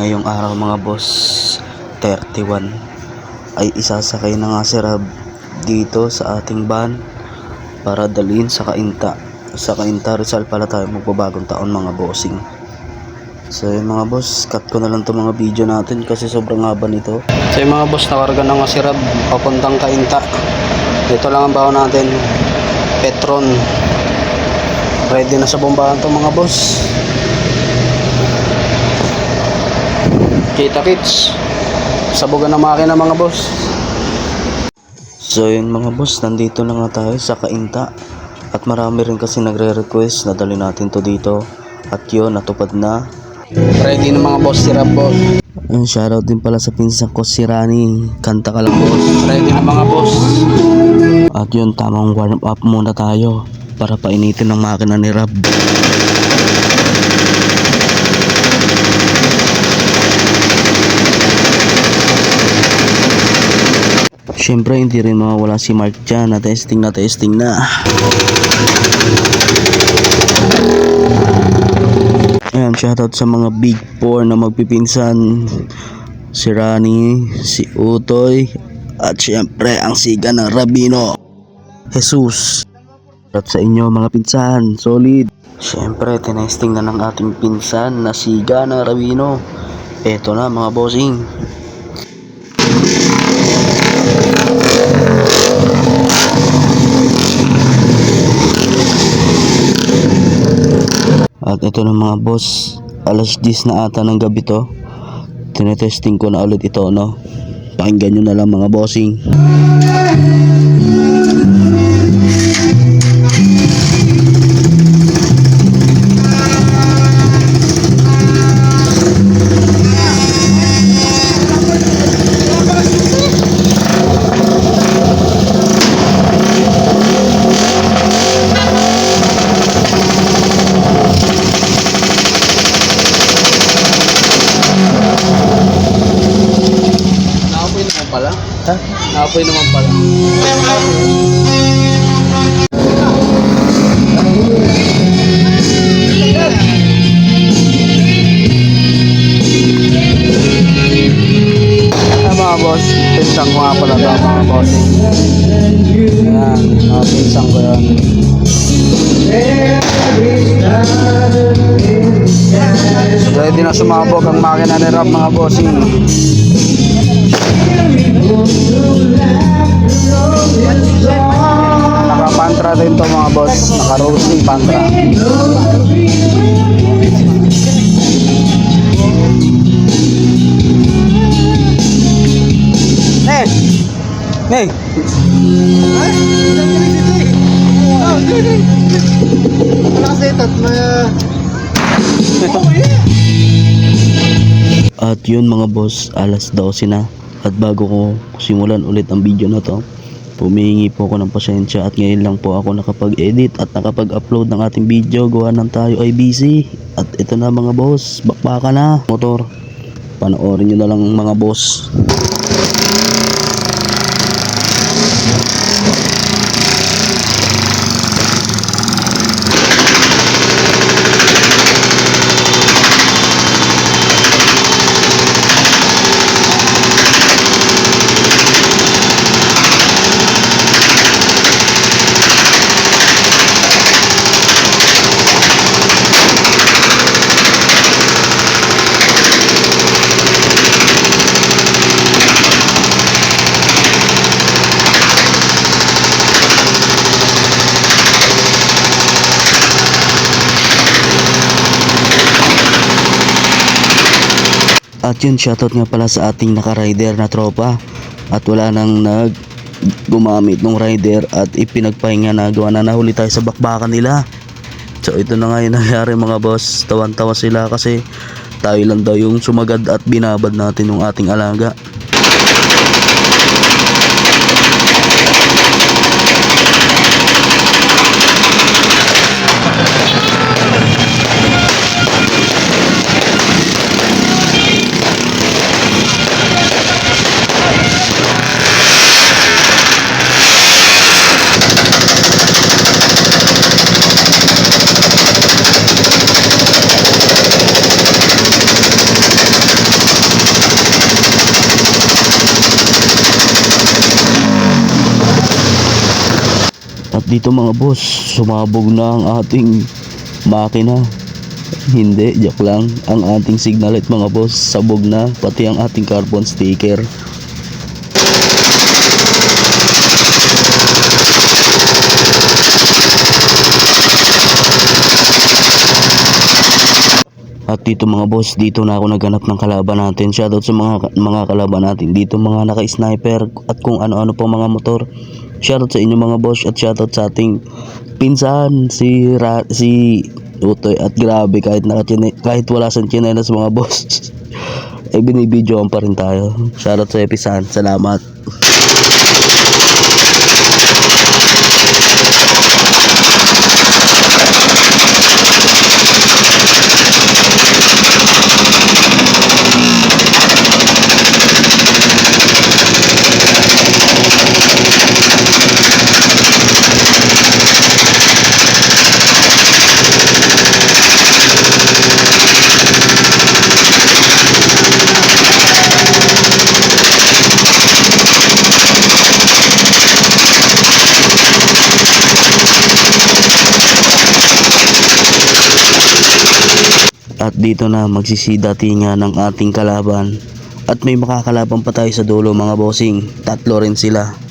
ngayong araw mga boss. 31 ay isasakay na nga si Rab dito sa ating van para dalhin sa Kainta. Sa Kainta Rizal pala tayo magbabagong taon mga bossing. So yun mga boss cut ko na lang to mga video natin kasi sobrang haba nito. So mga boss nakarga na nga si Rab papuntang Kainta. Ito lang ang baho natin. Petron. Ready na sa bombahan to mga boss Kita kits. Sabugan ng makina mga boss. So yun mga boss, nandito na nga tayo sa Kainta. At marami rin kasi nagre-request na dali natin to dito. At yun, natupad na. Ready na mga boss, si boss. Ayun, shoutout din pala sa pinsan ko si Rani. Kanta ka lang boss. Ready na mga boss. At yun, tamang warm up muna tayo. Para painitin ng makina ni Rab. Siyempre hindi rin mawawala si Mark dyan na testing na testing na. Ayan, shoutout sa mga big four na magpipinsan. Si Rani, si Utoy, at siyempre ang siga ng Rabino. Jesus. At sa inyo mga pinsan, solid. Siyempre, tinesting na ng ating pinsan na siga ng Rabino. Eto na mga bossing. At ito na mga boss, alas 10 na ata ng gabi to. Tinetesting ko na ulit ito, no? Pakinggan nyo na lang mga bossing. Pinsang ko nga pala to mga boss. Ayan, mga pinsang ko yan. Ready na sumabog ang makina ni Rob mga bossing. Naka-pantra din to mga boss. Naka-roasting pantra. Nek! At yun mga boss, alas 12 na. At bago ko simulan ulit ang video na to, pumihingi po ako ng pasensya at ngayon lang po ako nakapag-edit at nakapag-upload ng ating video. Gawa ng tayo ay busy. At ito na mga boss, bakbaka na. Motor, panoorin nyo na lang mga boss. Yun, shoutout nga pala sa ating naka-rider na tropa. At wala nang nag gumamit ng rider at ipinagpahinga na gawa na nahuli tayo sa bakbakan nila. So ito na nga yung nangyari mga boss. Tawan-tawa sila kasi tayo lang daw yung sumagad at binabad natin yung ating alaga. Dito mga boss, sumabog na ang ating makina. Hindi, joke lang. Ang ating signal light mga boss, sabog na. Pati ang ating carbon sticker. At dito mga boss, dito na ako naghanap ng kalaban natin. Shoutout sa mga mga kalaban natin. Dito mga naka-sniper at kung ano-ano pang mga motor. Shoutout sa inyo mga boss at shoutout sa ating pinsan si Ra, si Utoy at grabe kahit naka kahit wala sa chinelas mga boss. ay binibidyoan pa rin tayo. Shoutout sa Episan. Salamat. Dito na magsisidatingan ng ating kalaban. At may makakalaban pa tayo sa dulo mga bossing. Tatlo rin sila.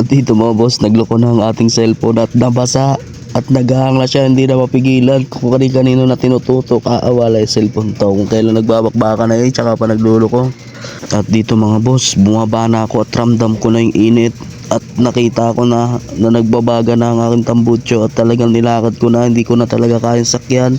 At dito mga boss, nagloko na ang ating cellphone at nabasa at naghahangla siya, hindi na mapigilan kung kani kanino na tinututok, aawala yung cellphone to. Kung kailan nagbabakbaka na yun, tsaka pa nagluloko. At dito mga boss, bumaba na ako at ramdam ko na yung init at nakita ko na na nagbabaga na ang aking tambutso at talagang nilakad ko na hindi ko na talaga kayang sakyan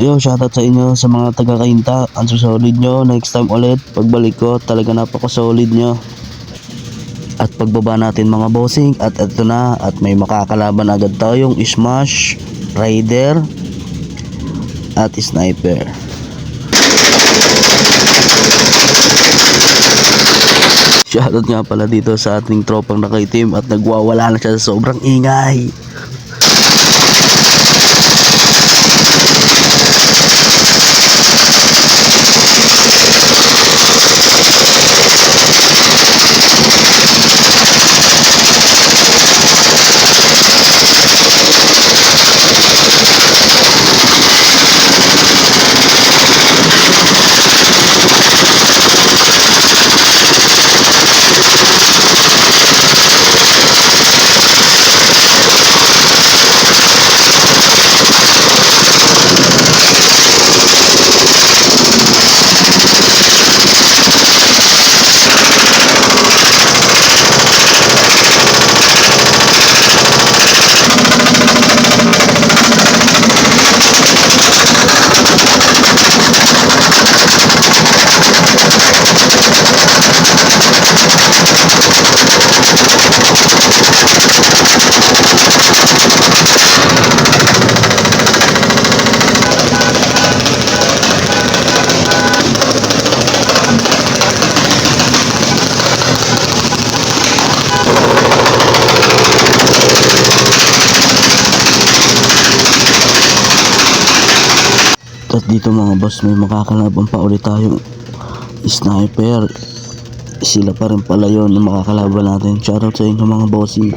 Yo, shoutout sa inyo sa mga taga-kainta. Ang susolid nyo. Next time ulit, pagbalik ko, talaga napaka-solid nyo. At pagbaba natin mga bossing, at ito na, at may makakalaban agad tayong Smash, Rider, at Sniper. Shoutout nga pala dito sa ating tropang nakaitim at nagwawala na siya sa sobrang ingay. At dito mga boss, may makakalaban pa ulit tayo. Sniper. Sila pa rin pala yun yung makakalaban natin. Shoutout sa inyo mga bossing.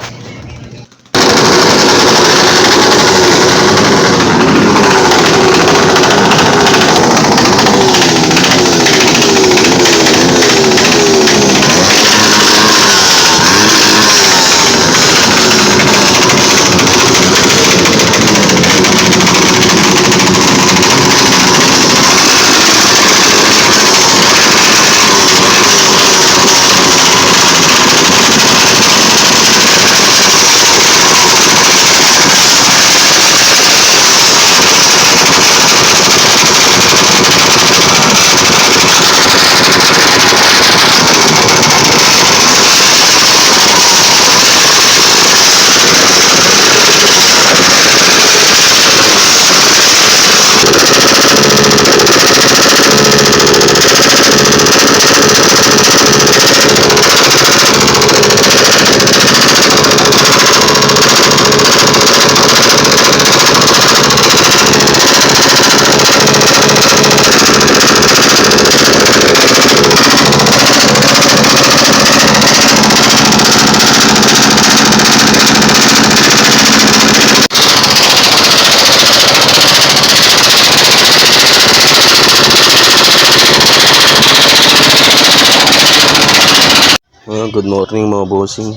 Ah, good morning mga bossing.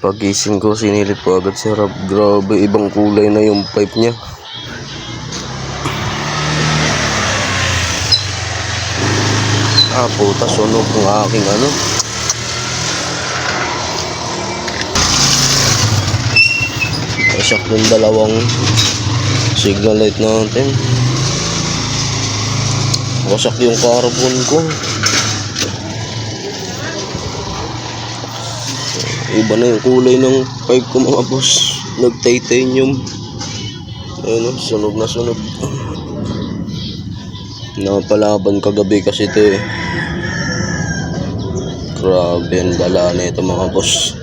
Pagising ko, sinilip ko agad si Rob. Grabe, ibang kulay na yung pipe niya. Ah, puta, sunog ng aking ano. Pasak ng dalawang signal light natin. Wasak yung carbon ko. Iba na yung kulay ng pipe ko mga boss. Nag-titanium. Ayun o, sunog na sunog. Napalaban kagabi kasi ito eh. Grabe ang bala na ito mga boss.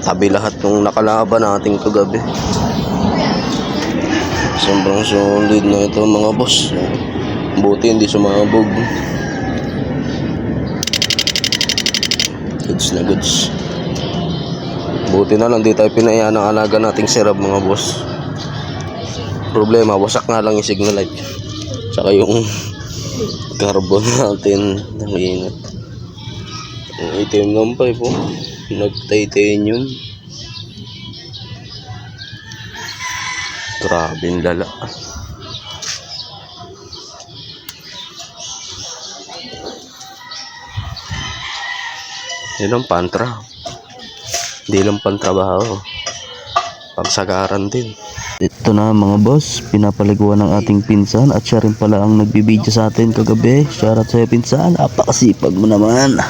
Tabi lahat nung nakalaban natin kagabi. Sobrang solid na ito mga boss. Buti hindi sumabog. Goods na goods. Buti na lang di tayo pinayaan ng alaga nating sirab mga boss. Problema, wasak nga lang yung signal light. Tsaka yung carbon natin. Ang ingat. Ang itim ng pipe po. Nag-titanium. Grabe yung lala. Yan ang pantra. Hindi lang pantrabaho. Pangsagaran din. Ito na mga boss, pinapaliguan ng ating pinsan at siya rin pala ang nagbibideo sa atin kagabi. Shoutout sa'yo pinsan, apakasipag mo naman.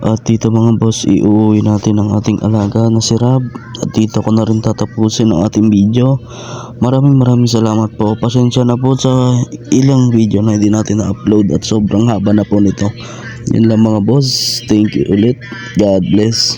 At dito mga boss, iuwi natin ang ating alaga na si Rab. At dito ko na rin tatapusin ang ating video. Maraming maraming salamat po. Pasensya na po sa ilang video na hindi natin na-upload at sobrang haba na po nito. Yun lang mga boss. Thank you ulit. God bless.